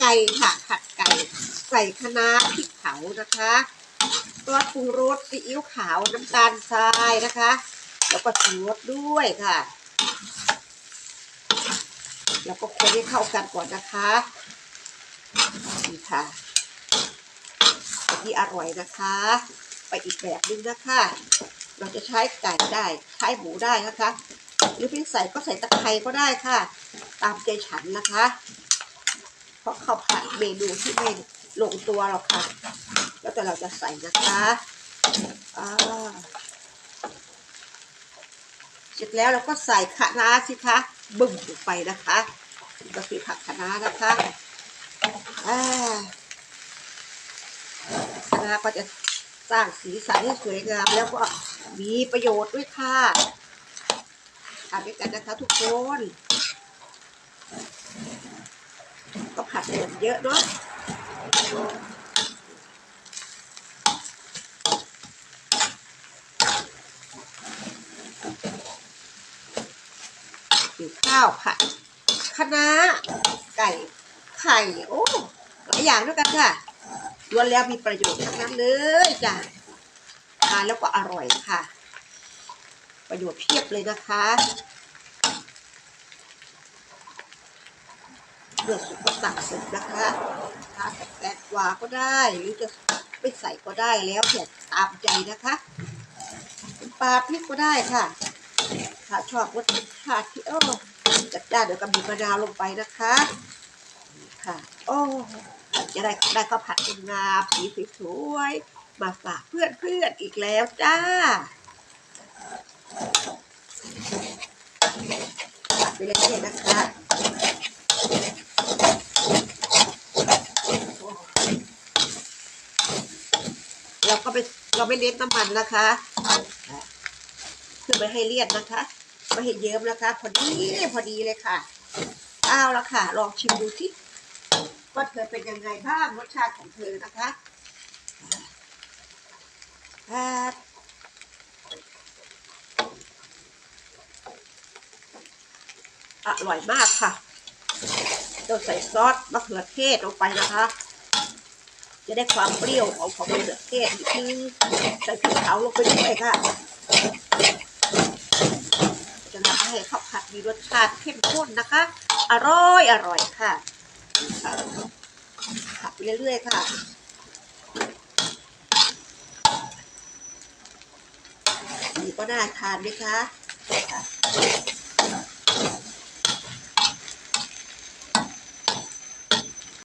ไก่ค่ะ ผัดไก่ ใส่คะน้าพริกเผานะคะซอสปรุงรสซีอิ๊วขาวน้ำตาลทรายนะคะ แล้วก็ชูรสด้วยค่ะ แล้วก็คนให้เข้ากันก่อนนะคะนี่ค่ะอันที่อร่อยนะคะ ไปอีกแบบนึงนะคะ เราจะใช้ไก่ได้ใช้หมูได้นะคะ หรือเพิ่งใส่ก็ใส่ตะไคร้ก็ได้ค่ะ ตามใจฉันนะคะ ราะข้าวผัดเมนูที่ไม่ลงตัวหรอกค่ะ แล้วแต่เราจะใส่นะคะอ่าเสร็จแล้วเราก็ใส่คะน้าสิคะบึ้มลงไปนะคะก็คือผักคะน้านะคะอ่าคะน้าก็จะสร้างสีสันให้สวยงามแล้วก็มีประโยชน์ด้วยค่ะทานด้วยกันนะคะทุกคน ก็ผัดเหมือนเยอะเนาะอยู่ข้าวผัดคะน้าไก่ไข่โอ้หลายอย่างด้วยกันค่ะล้วนแล้วมีประโยชน์ทั้งนั้นเลยจ้ะทานแล้วก็อร่อยค่ะ ประโยชน์เพียบเลยนะคะ เลือกสุกก็ตักสุกนะคะทานกับแตงกวาก็ได้ หรือจะไม่ใส่ก็ได้แล้วแต่ตามใจนะคะเป็นปลาพริกก็ได้ค่ะ ถ้าชอบรสชาติที่โอ้จัดจ้านเดี๋ยวก็บีบมะนาวลงไปนะคะค่ะ โอ้จะได้ได้ข้าวผัดเป็นงามสีสวยๆมาฝากเพื่อนๆอีกแล้วจ้าไปเรื่อยๆนะคะ เราก็ไปเราไม่เน้นน้ำมันนะคะคือไม่ให้เลียนนะคะไม่ให้เยิ้มนะคะ พอดีพอดีเลยค่ะเอาละค่ะ ลองชิมดูที่ว่าเธอเป็นยังไงบ้างรสชาติของเธอนะคะอร่อยมากค่ะเราใส่ซอสมะเขือเทศลงไปนะคะ จะได้ความเปรี้ยวของของมะเขือเทศอีกทีใส่พริกเผาลงไปด้วยค่ะจะทำให้ข้าวผัดมีรสชาติเข้มข้นนะคะ อร่อยอร่อยค่ะผัดไปเรื่อยๆค่ะนี่ก็น่าทานไหมคะค่ะ